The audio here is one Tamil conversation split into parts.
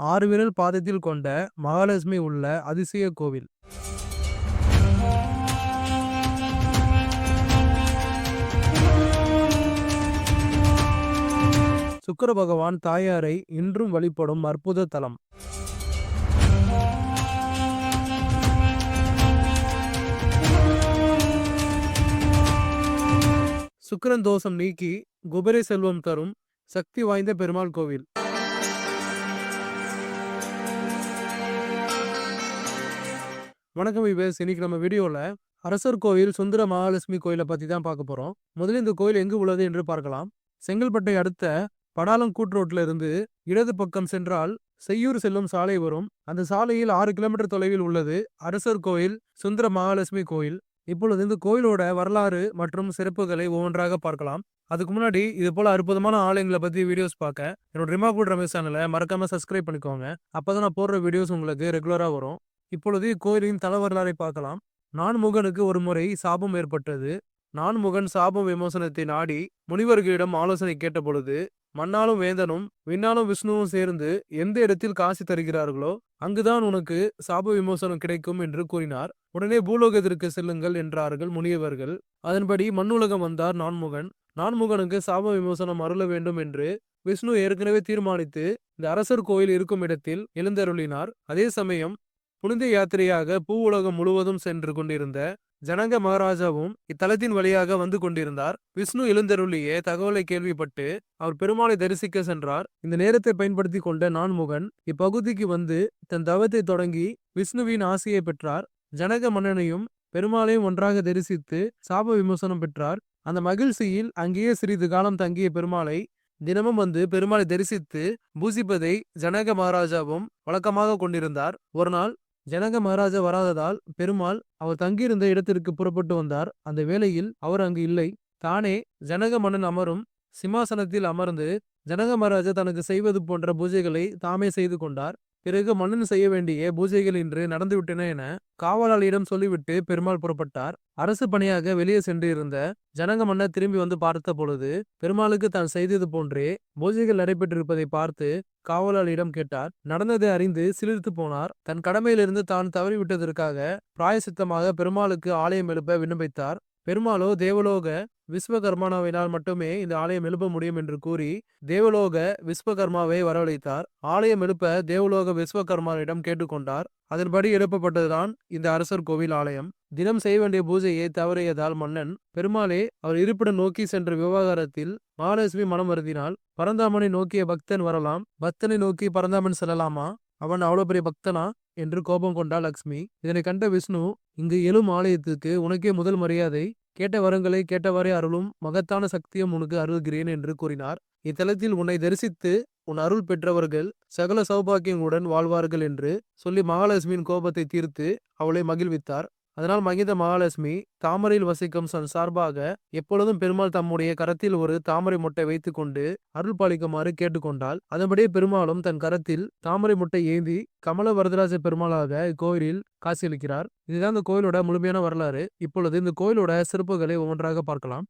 ஆறு விரல் பாதத்தில் கொண்ட மகாலட்சுமி உள்ள அதிசய கோவில். சுக்கர பகவான் தாயாரை இன்றும் வழிபடும் அற்புத தலம். சுக்கரன் தோஷம் நீக்கி குபேர செல்வம் தரும் சக்தி வாய்ந்த பெருமாள் கோவில். வணக்கம் விவேஸ். இன்னைக்கு நம்ம வீடியோவில் அரசர் கோயில் சுந்தர மகாலட்சுமி கோயிலை பற்றி தான் பார்க்க போகிறோம் முதல்ல இந்த கோயில் எங்கு உள்ளது என்று பார்க்கலாம். செங்கல்பட்டை அடுத்த படாலம் ரோட்டில் இருந்து இடது பக்கம் சென்றால் செய்யூர் செல்லும் சாலை வரும். அந்த சாலையில் ஆறு கிலோமீட்டர் தொலைவில் உள்ளது அரசர் கோயில் சுந்தர மகாலட்சுமி கோயில். இப்பொழுது இந்த கோயிலோட வரலாறு மற்றும் சிறப்புகளை ஒவ்வொன்றாக பார்க்கலாம். அதுக்கு முன்னாடி இது போல அற்புதமான ஆலயங்களை பத்தி வீடியோஸ் பார்க்க. என்னோட ரிமாகுட் ரமேஷ் சேனலை மறக்காம சப்ஸ்கிரைப் பண்ணிக்கோங்க. அப்பதான் நான் போடுற வீடியோஸ் உங்களுக்கு ரெகுலரா வரும். இப்பொழுது இக்கோயிலின் தல வரலாறை பார்க்கலாம். நான்முகனுக்கு ஒரு முறை சாபம் ஏற்பட்டது. நான்முகன் சாபம் விமோசனத்தை நாடி முனிவர்களிடம் ஆலோசனை கேட்டபொழுது மன்னாலும் மண்ணாலும் வேந்தனும் விண்ணாலும் விஷ்ணுவும் சேர்ந்து எந்த இடத்தில் காசி தருகிறார்களோ அங்குதான் உனக்கு சாப விமோசனம் கிடைக்கும் என்று கூறினார். உடனே பூலோகத்திற்கு செல்லுங்கள் என்றார்கள் முனியவர்கள் அதன்படி மண்ணுலகம் வந்தார் நான்முகன். நான்முகனுக்கு சாப விமோசனம் அருள வேண்டும் என்று விஷ்ணு ஏற்கனவே தீர்மானித்து இந்த அரசர் கோயில் இருக்கும் இடத்தில் எழுந்தருளினார். அதே சமயம் புனித யாத்திரையாக பூ உலகம் முழுவதும் சென்று கொண்டிருந்த ஜனக மகாராஜாவும் இத்தலத்தின் வழியாக வந்து கொண்டிருந்தார். விஷ்ணு எழுந்தருளியே தகவலை கேள்விப்பட்டு அவர் பெருமாளை தரிசிக்க சென்றார். இந்த நேரத்தை பயன்படுத்தி கொண்ட நான்முகன் இப்பகுதிக்கு வந்து தன் தவத்தை தொடங்கி விஷ்ணுவின் ஆசையை பெற்றார். ஜனக மன்னனையும் பெருமாளையும் ஒன்றாக தரிசித்து சாப விமோசனம் பெற்றார். அந்த மகிழ்ச்சியில் அங்கேயே சிறிது காலம் தங்கிய பெருமாளை தினமும் வந்து பெருமாளை தரிசித்து பூசிப்பதை ஜனக மகாராஜாவும் வழக்கமாக கொண்டிருந்தார். ஒரு நாள் ஜனக மகாராஜா வராததால் பெருமாள் அவர் தங்கியிருந்த இடத்திற்கு புறப்பட்டு வந்தார். அந்த வேளையில் அவர் அங்கு இல்லை. தானே ஜனக மன்னன் அமரும் சிம்மாசனத்தில் அமர்ந்து ஜனக மகாராஜா தனக்கு செய்வது போன்ற பூஜைகளை தாமே செய்து கொண்டார். பிறகு மன்னன் செய்ய வேண்டிய பூஜைகள் இன்று நடந்துவிட்டன என காவலாளியிடம் சொல்லிவிட்டு பெருமாள் புறப்பட்டார். அரசு பணியாக வெளியே சென்று இருந்த ஜனங்க மன்னர் திரும்பி வந்து பார்த்த பொழுது பெருமாளுக்கு தான் செய்தது போன்றே பூஜைகள் நடைபெற்றிருப்பதை பார்த்து காவலாளியிடம் கேட்டார். நடந்ததை அறிந்து சிலிர்த்து போனார். தன் கடமையிலிருந்து தான் தவறிவிட்டதற்காக பிராயசித்தமாக பெருமாளுக்கு ஆலயம் எழுப்ப விண்ணப்பித்தார். பெருமாளோ தேவலோக விஸ்வகர்மானாவினால் மட்டுமே இந்த ஆலயம் எழுப்ப முடியும் என்று கூறி தேவலோக விஸ்வகர்மாவை வரவழைத்தார். ஆலயம் எழுப்ப தேவலோக விஸ்வகர்மாவிடம் கேட்டுக்கொண்டார். அதன்படி எழுப்பப்பட்டதுதான் இந்த அரசர் கோவில் ஆலயம். தினம் செய்ய வேண்டிய பூஜையை தவறியதால் மன்னன் பெருமாளே அவர் இருப்பிடம் நோக்கி சென்ற விவகாரத்தில் மகாலட்சுமி மனம் வருந்தினால் பரந்தாமனை நோக்கிய பக்தன் வரலாம். பக்தனை நோக்கி பரந்தாமன் செல்லலாமா? அவன் அவ்வளவு பெரிய பக்தனா? என்று கோபம் கொண்டாள் லக்ஷ்மி. இதனை கண்ட விஷ்ணு இங்கு எழும் ஆலயத்துக்கு உனக்கே முதல் மரியாதை. கேட்ட வரங்களை கேட்டவாறே அருளும் மகத்தான சக்தியும் உனக்கு அருள்கிறேன் என்று கூறினார். இத்தலத்தில் உன்னை தரிசித்து உன் அருள் பெற்றவர்கள் சகல சௌபாக்கியங்களுடன் வாழ்வார்கள் என்று சொல்லி மகாலட்சுமியின் கோபத்தை தீர்த்து அவளை மகிழ்வித்தார். அதனால் மகித மகாலட்சுமி தாமரையில் வசிக்கும் சன் சார்பாக எப்பொழுதும் பெருமாள் தம்முடைய கரத்தில் ஒரு தாமரை முட்டை வைத்துக் கொண்டு அருள் பாலிக்குமாறு கேட்டுக்கொண்டால் அதன்படியே பெருமாளும் தன் கரத்தில் தாமரை முட்டை ஏந்தி கமல வரதராஜ பெருமாளாக இக்கோயிலில் காட்சியளிக்கிறார். இதுதான் இந்த கோயிலோட முழுமையான வரலாறு. இப்பொழுது இந்த கோயிலோட சிறப்புகளை ஒவ்வொன்றாக பார்க்கலாம்.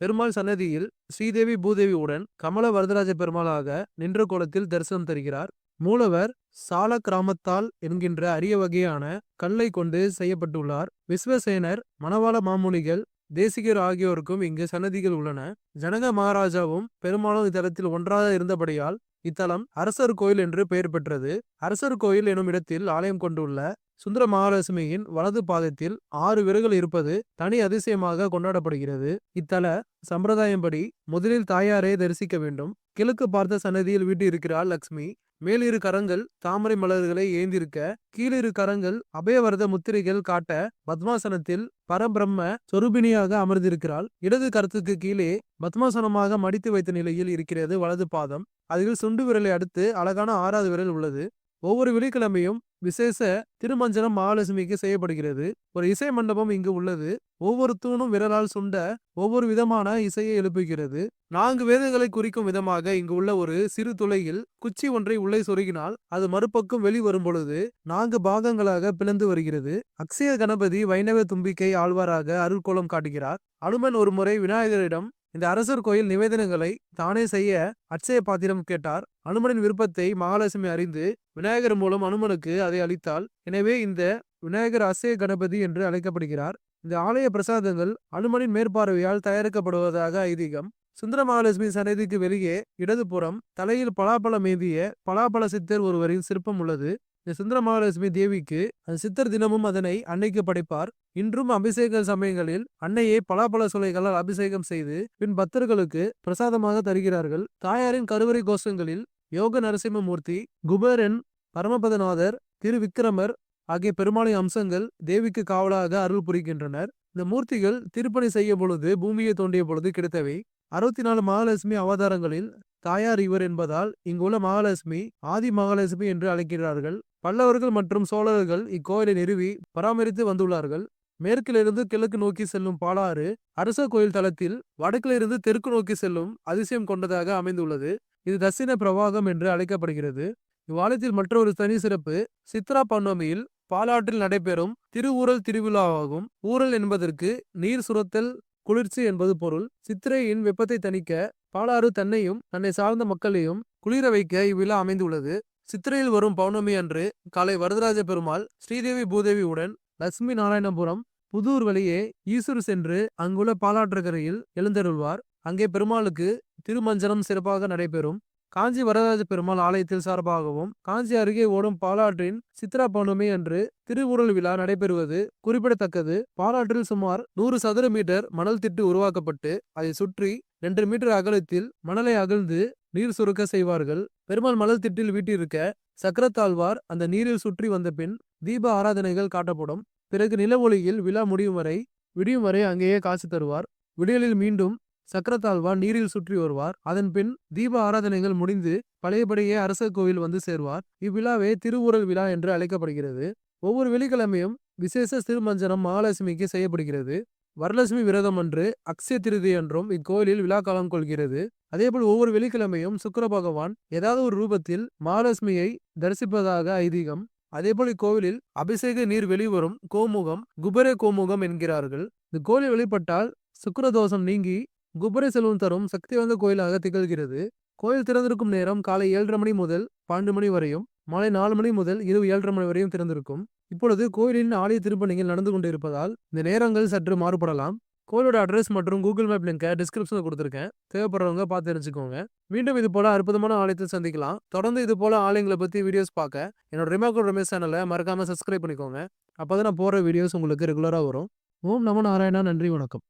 பெருமாள் சன்னதியில் ஸ்ரீதேவி பூதேவியுடன் கமல வரதராஜ பெருமாளாக நின்ற கோலத்தில் தரிசனம் தருகிறார். மூலவர் சால கிராமத்தால் என்கின்ற அரிய வகையான கல்லை கொண்டு செய்யப்பட்டுள்ளார். விஸ்வசேனர் மணவாள மாமுனிகள் தேசிகர் ஆகியோருக்கும் இங்கு சன்னதிகள் உள்ளன. ஜனக மகாராஜாவும் பெருமாளும் இத்தலத்தில் ஒன்றாக இருந்தபடியால் இத்தலம் அரசர் கோயில் என்று பெயர் பெற்றது. அரசர் கோயில் எனும் இடத்தில் ஆலயம் கொண்டுள்ள சுந்தர மகாலட்சுமியின் வலது பாதத்தில் ஆறு விரல்கள் இருப்பது தனி அதிசயமாக கொண்டாடப்படுகிறது. இத்தல சம்பிரதாயம்படி முதலில் தாயாரே தரிசிக்க வேண்டும். கிழக்கு பார்த்த சன்னதியில் வீட்டு இருக்கிறாள் லக்ஷ்மி. மேலிரு கரங்கள் தாமரை மலர்களை ஏந்திருக்க கீழிரு கரங்கள் அபயவரத முத்திரைகள் காட்ட பத்மாசனத்தில் பரபிரம்ம சொருபினியாக அமர்ந்திருக்கிறாள். இடது கரத்துக்கு கீழே பத்மாசனமாக மடித்து வைத்த நிலையில் இருக்கிறது வலது பாதம். அதில் சுண்டு விரலை அடுத்து அழகான ஆறாவது விரல் உள்ளது. ஒவ்வொரு வெள்ளிக்கிழமையும் விசேஷ திருமஞ்சனம் மகாலட்சுமிக்கு செய்யப்படுகிறது. ஒரு இசை மண்டபம் இங்கு உள்ளது. ஒவ்வொரு தூணும் விரலால் சுண்ட ஒவ்வொரு விதமான இசையை எழுப்புகிறது. நான்கு வேதங்களை குறிக்கும் விதமாக இங்கு உள்ள ஒரு சிறு துளையில் குச்சி ஒன்றை உள்ளே சொருகினால் அது மறுபக்கம் வெளிவரும் பொழுது நான்கு பாகங்களாக பிளந்து வருகிறது. அக்ஷய கணபதி வைணவ தும்பிக்கை ஆழ்வாராக அருள்கோலம் காட்டுகிறார். அனுமன் ஒரு முறை விநாயகரிடம் இந்த அரசர் கோயில் நிவேதனங்களை தானே செய்ய அட்சய பாத்திரம் கேட்டார். அனுமனின் விருப்பத்தை மகாலட்சுமி அறிந்து விநாயகர் மூலம் அனுமனுக்கு அதை அளித்தாள். எனவே இந்த விநாயகர் அசய கணபதி என்று அழைக்கப்படுகிறார். இந்த ஆலய பிரசாதங்கள் அனுமனின் மேற்பார்வையால் தயாரிக்கப்படுவதாக ஐதீகம். சுந்தர மகாலட்சுமி சன்னதிக்கு வெளியே இடதுபுறம் தலையில் பலாப்பழம் ஏந்திய பலாப்பழ சித்தர் ஒருவரின் சிற்பம் உள்ளது. இந்த சுந்தர மகாலட்சுமி தேவிக்கு அந்த சித்தர் தினமும் அதனை அன்னைக்கு படைப்பார். இன்றும் அபிஷேக சமயங்களில் அன்னையை பலாப்பழ சுலைகளால் அபிஷேகம் செய்து பின் பக்தர்களுக்கு பிரசாதமாக தருகிறார்கள். தாயாரின் கருவறை கோஷங்களில் யோக நரசிம்மமூர்த்தி குபேரன் பரமபதநாதர் திரு விக்கிரமர் ஆகிய பெருமாளின் அம்சங்கள் தேவிக்கு காவலாக அருள் புரிகின்றனர். இந்த மூர்த்திகள் திருப்பணி செய்ய பொழுது பூமியை தோண்டிய பொழுது கிடைத்தவை. அறுபத்தி நாலு மகாலட்சுமி அவதாரங்களில் தாயார் இவர் என்பதால் இங்குள்ள மகாலட்சுமி ஆதி மகாலட்சுமி என்று அழைக்கிறார்கள். பல்லவர்கள் மற்றும் சோழர்கள் இக்கோயிலை நிறுவி பராமரித்து வந்துள்ளார்கள். மேற்கிலிருந்து கிழக்கு நோக்கி செல்லும் பாலாறு அரச கோயில் தளத்தில் வடக்கிலிருந்து தெற்கு நோக்கி செல்லும் அதிசயம் கொண்டதாக அமைந்துள்ளது. இது தசின பிரவாகம் என்று அழைக்கப்படுகிறது. இவ்வாலயத்தில் மற்றொரு தனி சிறப்பு சித்ரா பௌர்ணமியில் பாலாற்றில் நடைபெறும் திருவூரல் திருவிழாவாகும். ஊரல் என்பதற்கு நீர் சுரத்தல் குளிர்ச்சி என்பது பொருள். சித்திரையின் வெப்பத்தை தணிக்க பாலாறு தன்னையும் தன்னை சார்ந்த மக்களையும் குளிர வைக்க இவ்விழா அமைந்துள்ளது. சித்திரையில் வரும் பௌர்ணமி அன்று காலை வரதராஜ பெருமாள் ஸ்ரீதேவி பூதேவியுடன் லட்சுமி நாராயணபுரம் புதூர் வழியே ஈசூர் சென்று அங்குள்ள பாலாற்றக்கரையில் எழுந்தருள்வார். அங்கே பெருமாளுக்கு திருமஞ்சனம் சிறப்பாக நடைபெறும். காஞ்சி வரதராஜ பெருமாள் ஆலயத்தில் சார்பாகவும் காஞ்சி அருகே ஓடும் பாலாற்றின் சித்ரா பௌர்ணமி அன்று திருவுருள் விழா நடைபெறுவது குறிப்பிடத்தக்கது. பாலாற்றில் சுமார் நூறு சதுர மீட்டர் மணல் திட்டு உருவாக்கப்பட்டு அதை சுற்றி ரெண்டு மீட்டர் அகலத்தில் மணலை அகழ்ந்து நீர் சுருக்க செய்வார்கள். பெருமாள் மணல் திட்டில் வீட்டிருக்க சக்கரத்தாழ்வார் அந்த நீரில் சுற்றி வந்த பின் தீப ஆராதனைகள் காட்டப்படும். பிறகு நில ஒளியில் விழா முடியும் வரை விடியும் வரை அங்கேயே காசு தருவார். விடியலில் மீண்டும் சக்கரத்தாழ்வார் நீரில் சுற்றி வருவார். அதன் பின் தீப ஆராதனைகள் முடிந்து பழையபடியே அரச கோவில் வந்து சேர்வார். இவ்விழாவே திருவுரல் விழா என்று அழைக்கப்படுகிறது. ஒவ்வொரு வெள்ளிக்கிழமையும் விசேஷ திருமஞ்சனம் மகாலட்சுமிக்கு செய்யப்படுகிறது. வரலட்சுமி விரதம் அன்று அக்ஷய திருதி என்றும் இக்கோயிலில் விழா காலம் கொள்கிறது. அதேபோல் ஒவ்வொரு வெள்ளிக்கிழமையும் சுக்கர பகவான் ஏதாவது ஒரு ரூபத்தில் மகாலட்சுமியை தரிசிப்பதாக ஐதீகம். அதேபோல் இக்கோவிலில் அபிஷேக நீர் வெளிவரும் கோமுகம் குபரே கோமுகம் என்கிறார்கள். இந்த கோயில் வெளிப்பட்டால் சுக்கரதோஷம் நீங்கி குபரை செல்வம் தரும் சக்தி வாய்ந்த கோயிலாக திகழ்கிறது. கோயில் திறந்திருக்கும் நேரம் காலை ஏழரை மணி முதல் பன்னெண்டு மணி வரையும் மாலை நாலு மணி முதல் இரவு ஏழரை மணி வரையும் திறந்திருக்கும். இப்பொழுது கோயிலின் ஆலய திருப்பணிகள் நடந்து கொண்டிருப்பதால் இந்த நேரங்கள் சற்று மாறுபடலாம். கோயிலோட அட்ரஸ் மற்றும் கூகுள் மேப் லிங்கை டிஸ்கிரிப்ஷனில் கொடுத்துருக்கேன். தேவைப்படுறவங்க பார்த்து தெரிஞ்சுக்கோங்க. மீண்டும் இது போல அற்புதமான ஆலயத்தை சந்திக்கலாம். தொடர்ந்து இது போல ஆலயங்களை பற்றி வீடியோஸ் பார்க்க என்னோட ரிமாக்கோ ரமேஷ் சேனலை மறக்காம சப்ஸ்கிரைப் பண்ணிக்கோங்க. அப்போ தான் நான் போகிற வீடியோஸ் உங்களுக்கு ரெகுலராக வரும். ஓம் நம நாராயணா நன்றி வணக்கம்.